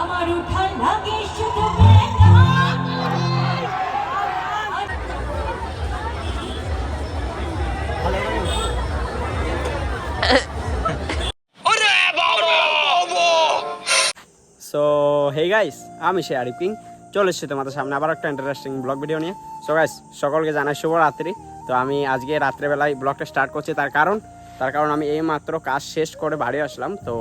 আমার উঠান লাগে শুধু সো হে গাইস আমি সে আরিফ কিং চলে এসেছি তোমাদের সামনে আবার একটা ইন্টারেস্টিং ব্লগ ভিডিও নিয়ে। সো গাইস সকলকে জানাই শুভরাত্রি তো আমি আজকে রাত্রেবেলায় ব্লগটা স্টার্ট করছি তার কারণ তার কারণ আমি এই মাত্র কাজ শেষ করে বাড়ি আসলাম। তো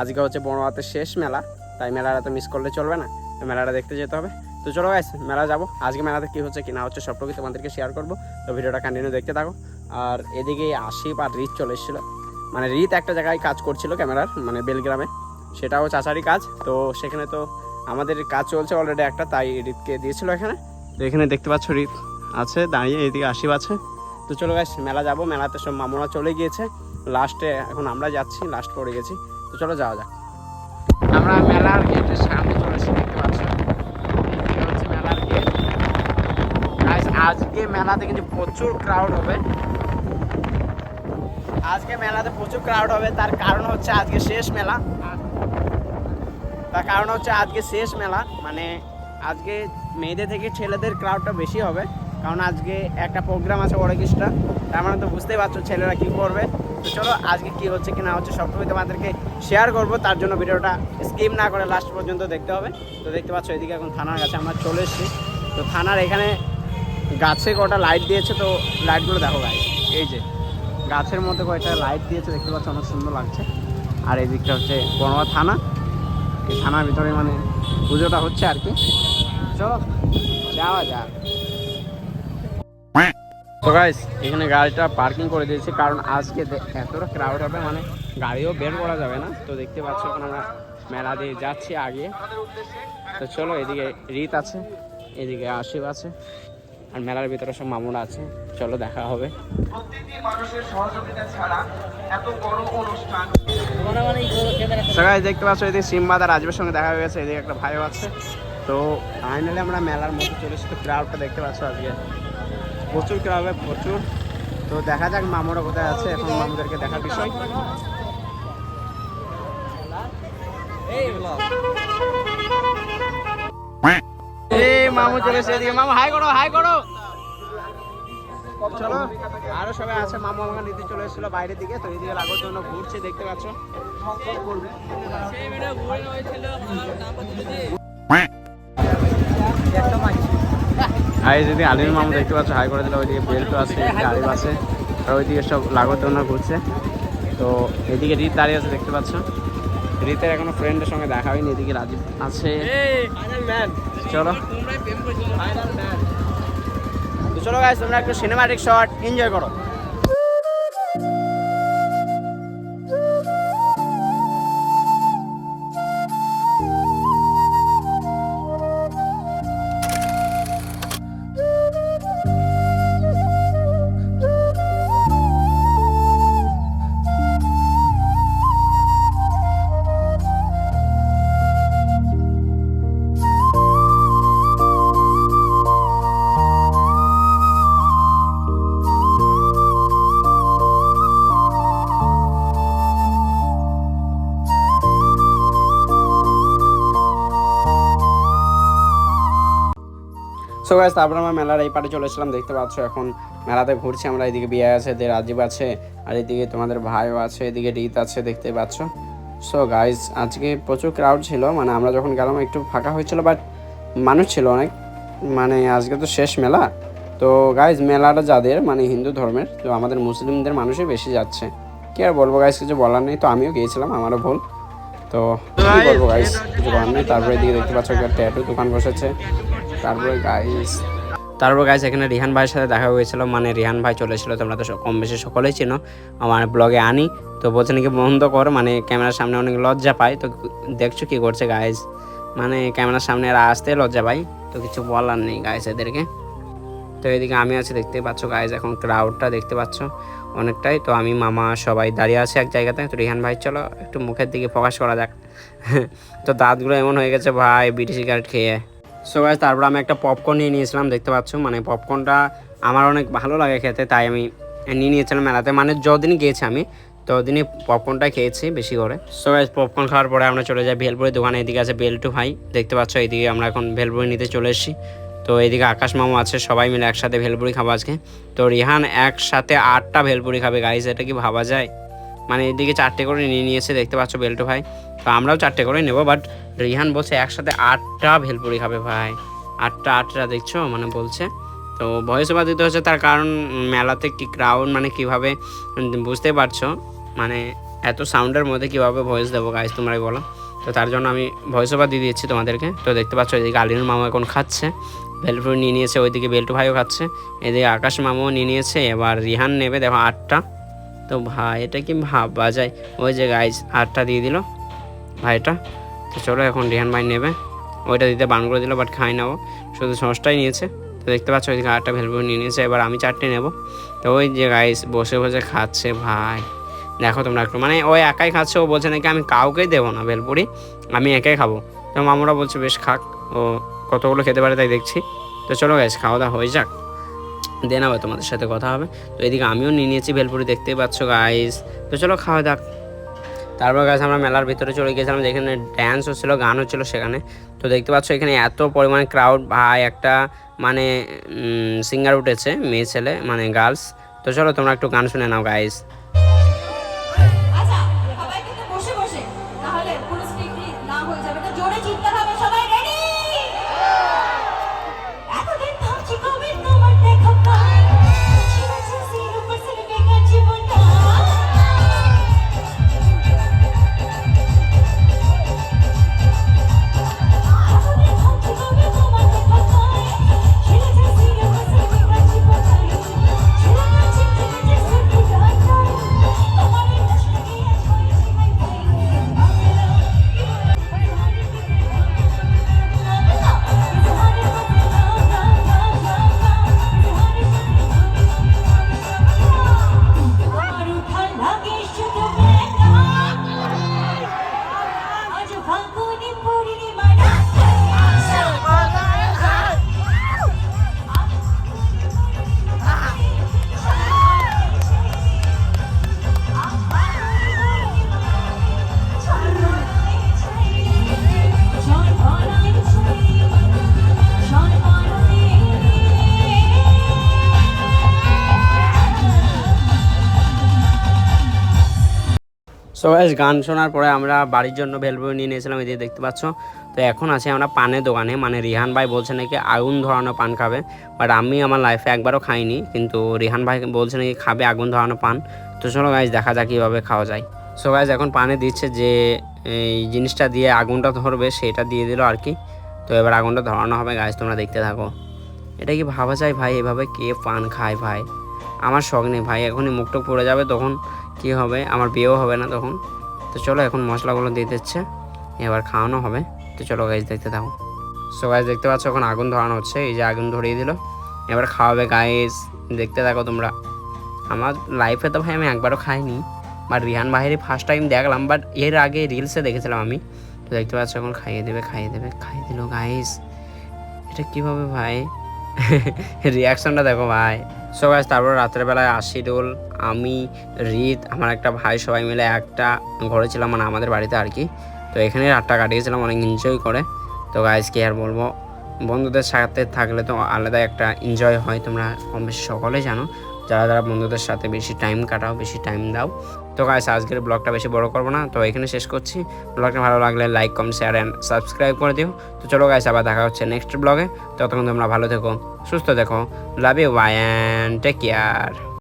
আজকে হচ্ছে বড়হাতের শেষ মেলা। তাই মেলাটা তো মিস করলে চলবে না মেলাটা দেখতে যেতে হবে। তো চলো গাইস মেলা যাব। আজকে মেলাতে কী হচ্ছে কি না হচ্ছে সবটুকু তোমাদেরকে শেয়ার করব। তো ভিডিওটা কন্টিনিউ দেখতে থাকো। আর এদিকে আশিপ আর রিত চলে এসেছিল। মানে রিত একটা জায়গায় কাজ করছিল ক্যামেরার মানে বেলগ্রামে। সেটাও চাচারই কাজ। তো সেখানে তো আমাদের কাজ চলছে অলরেডি একটা, তাই রিতকে দিয়েছিল এখানে। তো এখানে দেখতে পাচ্ছ রিত আছে, দাঁড়িয়ে এদিকে আশিব আছে। তো চলো গাইস মেলা যাব। মেলাতে সব মামুরা চলে গিয়েছে। লাস্টে এখন আমরা যাচ্ছি লাস্ট পড়ে গেছি। তো চলো যাওয়া যাক আমরা মেলার গেটের সামনে চলে এসেছি দেখতে পাচ্ছ এটা হচ্ছে মেলার গেট Guys, আজকে মেলাতে কিন্তু প্রচুর ক্রাউড হবে। আজকে মেলাতে প্রচুর ক্রাউড হবে, তার কারণ হচ্ছে আজকে শেষ মেলা। তার কারণ হচ্ছে আজকে শেষ মেলা মানে আজকে মেয়েদের থেকে ছেলেদের ক্রাউডটা বেশি হবে, কারণ আজকে একটা প্রোগ্রাম আছে অর্কেস্ট্রা, তার মানে তো বুঝতেই পারছ ছেলেরা কী করবে। তো চলো, আজকে কী হচ্ছে, কি না হচ্ছে, সবটুকুই তোমাদেরকে শেয়ার করব, তার জন্য ভিডিওটা স্কিপ না করে লাস্ট পর্যন্ত দেখতে হবে। তো দেখতে পাচ্ছ, এদিকে এখন থানার কাছে আমরা চলে এসেছি। তো থানার এখানে গাছে কটা লাইট দিয়েছে তো লাইটগুলো দেখো গাই এই যে গাছের মধ্যে কয়েকটা লাইট দিয়েছে, দেখতে পাচ্ছ অনেক সুন্দর লাগছে। আর এই দিকটা হচ্ছে বড়মা থানা, এই থানার ভিতরে মানে পুজোটা হচ্ছে আর কি। চলো, যাওয়া যাক। গাইস এখানে গাড়িটা পার্কিং করে দিয়েছি, কারণ আজকে এতটা ক্রাউড হবে মানে গাড়িও বের করা যাবে না। তো দেখতে পাচ্ছ এখন আমরা মেলা দিয়ে যাচ্ছি আগে। তো চলো, এদিকে রিত আছে, এদিকে আশিব আছে। আর মেলার ভিতরে সব মামুরা আছে। চলো দেখা হবে। প্রত্যেকটি মানুষের সহযোগিতা ছাড়া এত বড় অনুষ্ঠান। সবাই দেখতে পাচ্ছ এদিকে সিম্বাদ আর রাজবের সঙ্গে দেখা হয়ে গেছে এদিকে একটা ভাইও আছে। তো ফাইনালি আমরা মেলার মধ্যে চলে এসেছি। ক্রাউডটা দেখতে পাচ্ছ আজকে। প্রচুর ক্রাউড প্রচুর। তো দেখা যাক মামুরা কোথায় আছে। এখন মামুদেরকে দেখার বিষয়। এই মামু চলে এদিকে। মামু হাই করো হাই করো। চলো। আরও সবাই আছে মামু আমাকে নিতে চলে এসেছিল বাইরের দিকে তো এদিকে লাগার জন্য ঘুরছে দেখতে পাচ্ছ। হাই যদি আলিম মামু দেখতে পাচ্ছ হাই করে দিলে ওইদিকে বেল্টও আছে গাড়ি আছে আর ওইদিকে সব লাগর জন্য ঘুরছে। তো এদিকে রিত দাঁড়িয়ে আছে দেখতে পাচ্ছ। রিতের এখনও ফ্রেন্ডের সঙ্গে দেখা হয়নি এদিকে রাজীব আছে। চলো। তো চলো গাইস তোমরা একটু সিনেমাটিক শট এনজয় করো। সো গাইস তারপর আমরা মেলার এই পারে চলে এসেছিলাম, দেখতে পাচ্ছ এখন মেলাতে ঘুরছি আমরা, এদিকে বিয়ে আছে, এদিকে রাজীব আছে, আর এদিকে তোমাদের ভাইও আছে, এদিকে রিত আছে, দেখতে পাচ্ছ। সো গাইজ আজকে প্রচুর ক্রাউড ছিল মানে আমরা যখন গেলাম একটু ফাঁকা হয়েছিল বাট মানুষ ছিল অনেক মানে আজকে তো শেষ মেলা। তো গাইজ মেলাটা যাদের মানে হিন্দু ধর্মের, তো আমাদের মুসলিমদের মানুষই বেশি যাচ্ছে। কি আর বলব গাইজ কিছু বলার নেই, তো আমিও গিয়েছিলাম, আমারও ভুল। তো কি গাইজ কিছু বলার নেই। তারপরে এদিকে দেখতে পাচ্ছ একটা ট্যাটু দোকান বসেছে। তারপরে গাইস তারপর গাইস এখানে রিহান ভাইয়ের সাথে দেখা হয়েছিল। মানে রিহান ভাই চলে তোমরা তো কম বেশি সকলেই চিনো। আমার ব্লগে আনি। তো বলছে নাকি, বন্ধ কর। মানে ক্যামেরার সামনে অনেক লজ্জা পায়। তো দেখছ কি করছে গাইস মানে ক্যামেরার সামনে এরা আসতে লজ্জা পায়। তো কিছু বলার নেই গাইস এদেরকে। তো এদিকে আমি আছি দেখতে পাচ্ছ গাইজ এখন ক্রাউডটা দেখতে পাচ্ছ অনেকটাই। তো আমি, মামা সবাই দাঁড়িয়ে আছে এক জায়গাতে। তো রিহান ভাই, চলো একটু মুখের দিকে ফোকাস করা যাক। তো দাঁতগুলো এমন হয়ে গেছে ভাই বিটি সিগারেট খেয়ে। সো গাইজ তারপর আমি একটা পপকর্ন নিয়ে নিয়েছিলাম, দেখতে পাচ্ছ? মানে পপকর্নটা আমার অনেক ভালো লাগে খেতে, তাই আমি নিয়ে নিয়েছিলাম মেলাতে। মানে যদিন গিয়েছি আমি তো দিনই পপকর্নটা খেয়েছি বেশি করে। সো গাইজ পপকর্ন খাওয়ার পরে আমরা চলে যাই ভেলপুরি দোকানে। এদিকে আছে বেলটু ভাই, দেখতে পাচ্ছ? এইদিকে আমরা এখন ভেলপুরি নিতে চলে এসেছি। তো এইদিকে আকাশ মামু আছে, সবাই মিলে একসাথে ভেলপুরি খাব আজকে। তো রিহান একসাথে আটটা ভেলপুরি খাবে গাইজ এটা কি ভাবা যায়? মানে এদিকে চারটে করে নিয়ে নিয়েছে, দেখতে পাচ্ছ বেল্টু ভাই। তো আমরাও চারটে করে নেব বাট রিহান বলছে একসাথে আটটা ভেলপুরি খাবে ভাই। আটটা আটটা দেখছ মানে বলছে। তো ভয়েস ওভার দিতে হচ্ছে তার কারণ মেলাতে কি ক্রাউড মানে কীভাবে, বুঝতে পারছ? মানে এত সাউন্ডের মধ্যে কীভাবে ভয়েস দেবো গাইজ তোমরাই বলো। তো তার জন্য আমি ভয়েস ওভার দিয়ে দিচ্ছি তোমাদেরকে। তো দেখতে পাচ্ছ এদিকে আলিনুর মামা এখন খাচ্ছে। ভেলপুরি নিয়ে নিয়েছে, ওইদিকে বেল্টু ভাইও খাচ্ছে। এদিকে আকাশ মামাও নিয়ে নিয়েছে, এবার রিহান নেবে, দেখো আটটা। তো ভাই, এটা কি ভাবা যায়? ওই যে গাইজ আটটা দিয়ে দিল ভাইটা। তো চলো এখন রিহান ভাই নেবে। ওইটা দিতে বান করে দিল বাট খাই নেব শুধু সসটাই নিয়েছে। তো দেখতে পাচ্ছ, ওইদিকে আটটা ভেলপুরি নিয়ে নিয়েছে, এবার আমি চারটে নেব। তো ওই যে গাইস বসে বসে খাচ্ছে ভাই। দেখো তোমরা একটু মানে ওই একাই খাচ্ছে, ও বলছে নাকি আমি কাউকেই দেবো না ভেলপুরি আমি একাই খাব। তো মামুরা বলছে, বেশ খাক। ও কতগুলো খেতে পারে তাই দেখছি। তো চলো গাইস খাওয়া দাওয়া হয়ে যাক। দেন আবার তোমাদের সাথে কথা হবে। তো এদিকে আমিও নিয়ে নিয়েছি ভেলপুরি, দেখতেই পাচ্ছ গাইস তো চলো খাওয়া দাক তারপর গাছ আমরা মেলার ভিতরে চলে গিয়েছিলাম, যেখানে ড্যান্স হচ্ছিল, গান হচ্ছিল সেখানে। তো দেখতে পাচ্ছ এখানে এত পরিমাণে ক্রাউড ভাই, একটা মানে সিঙ্গার উঠেছে, মেয়ে ছেলে মানে গার্লস তো চলো তোমরা একটু গান শুনে নাও গাইস সো গাইস গান শোনার পরে আমরা বাড়ির জন্য ভেলপুরি নিয়ে নিয়েছিলাম এদিকে দেখতে পাচ্ছ। তো এখন আছি আমরা পানের দোকানে। মানে রিহান ভাই বলছে নাকি আগুন ধরানো পান খাবে। বাট আমি আমার লাইফে একবারও খাইনি, কিন্তু রিহান ভাই বলছে নাকি খাবে আগুন ধরানো পান। তো চলো গাইজ দেখা যাক কীভাবে খাওয়া যায়। সো গাইজ এখন পানে দিচ্ছে যে, এই জিনিসটা দিয়ে আগুনটা ধরবে, সেটা দিয়ে দিল আর কি। তো এবার আগুনটা ধরানো হবে গাইজ তোমরা দেখতে থাকো। এটা কি ভাবা যায় ভাই? এভাবে কে পান খায় ভাই? আমার শখ নেই ভাই, এখনই মুখটা পড়ে যাবে, তখন কি হবে? আমার বিয়েও হবে না তখন। তো চলো এখন মশলাগুলো দিয়ে দিচ্ছে। এবার খাওয়ানো হবে। তো চলো গাইজ দেখতে থাকো। সো গাইজ দেখতে পাচ্ছ এখন আগুন ধরানো হচ্ছে। এই যে আগুন ধরিয়ে দিল। এবার খাওয়াবে গাইজ দেখতে থাকো তোমরা। আমার লাইফে তো ভাই আমি একবারও খাইনি। বাট রিহান ভাইয়েরই ফার্স্ট টাইম দেখলাম বাট এর আগে রিলসে দেখেছিলাম আমি। তো দেখতে পাচ্ছ এখন খাইয়ে দেবে খাইয়ে দেবে, খাইয়ে দিল গাইজ এটা কীভাবে ভাই? রিয়াকশনটা দেখো ভাই। সো গাইজ তারপর রাতের বেলায় আশিরুল আমি, রিত, আমার একটা ভাই, সবাই মিলে একটা ঘরে ছিলাম মানে আমাদের বাড়িতে আর কি। তো এখানে রাতটা কাটিয়েছিলাম, অনেক এনজয় করে। তো গাইজ কি আর বলব? বন্ধুদের সাথে থাকলে তো আলাদা একটা এনজয় হয়, তোমরা কম বেশি সকলেই জানো। যারা যারা বন্ধুদের সাথে বেশি টাইম কাটাও, বেশি টাইম দাও। তো গাইস আজকের ব্লগটা বেশি বড় করব না, তো এখানে শেষ করছি। ব্লগটা ভালো লাগলে like comment share and subscribe করে দিও। তো চলো গাইস আবার দেখা হচ্ছে নেক্সট ব্লগে ততক্ষণ তোমরা ভালো থেকো, সুস্থ দেখো love you bye and take care